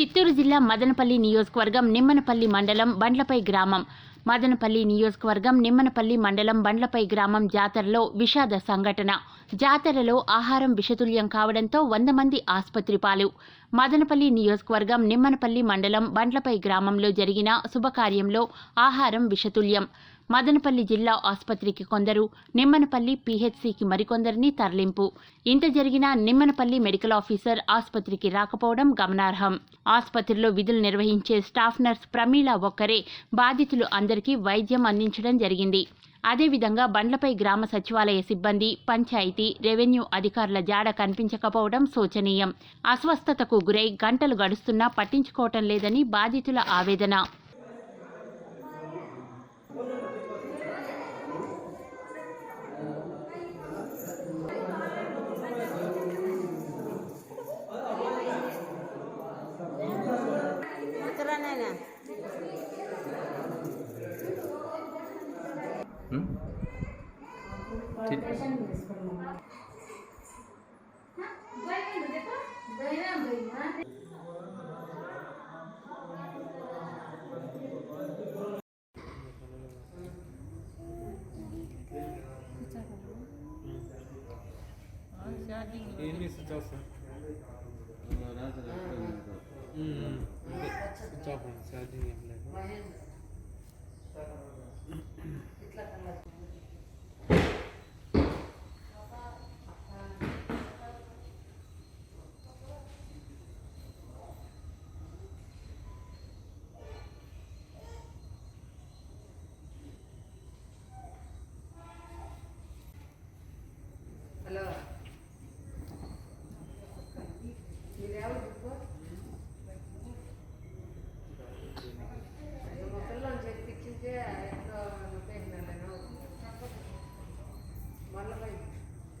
చిత్తూరు జిల్లా మదనపల్లి నియోజకవర్గం నిమ్మనపల్లి మండలం బండ్లపై గ్రామం. మదనపల్లి నియోజకవర్గం నిమ్మనపల్లి మండలం బండ్లపై గ్రామం జాతరలో విషాద సంఘటన. జాతరలో ఆహారం విషతుల్యం కావడంతో వంద మంది ఆసుపత్రి పాలు. మదనపల్లి నియోజకవర్గం నిమ్మనపల్లి మండలం బండ్లపై గ్రామంలో జరిగిన శుభకార్యంలో ఆహారం విషతుల్యం. మదనపల్లి జిల్లా ఆసుపత్రికి కొందరు నిమ్మనపల్లి పీహెచ్సికి మరికొందరిని తరలింపు. ఇంత జరిగినా నిమ్మనపల్లి మెడికల్ ఆఫీసర్ ఆసుపత్రికి రాకపోవడం గమనార్హం. ఆసుపత్రిలో విధులు నిర్వహించే స్టాఫ్ నర్స్ ప్రమీల ఒక్కరే బాధితులు అందరికీ వైద్యం అందించడం జరిగింది. అదేవిధంగా బండ్లపై గ్రామ సచివాలయ సిబ్బంది పంచాయతీ రెవెన్యూ అధికారుల జాడ కనిపించకపోవడం శోచనీయం. అస్వస్థతకు గురై గంటలు గడుస్తున్నా పట్టించుకోవటం లేదని బాధితుల ఆవేదన. ఉత్తరానైనా Hmm? ఏంటి స్విచ్ ఆఫ్ సార్ స్విచ్ ચોપન સાદી એમ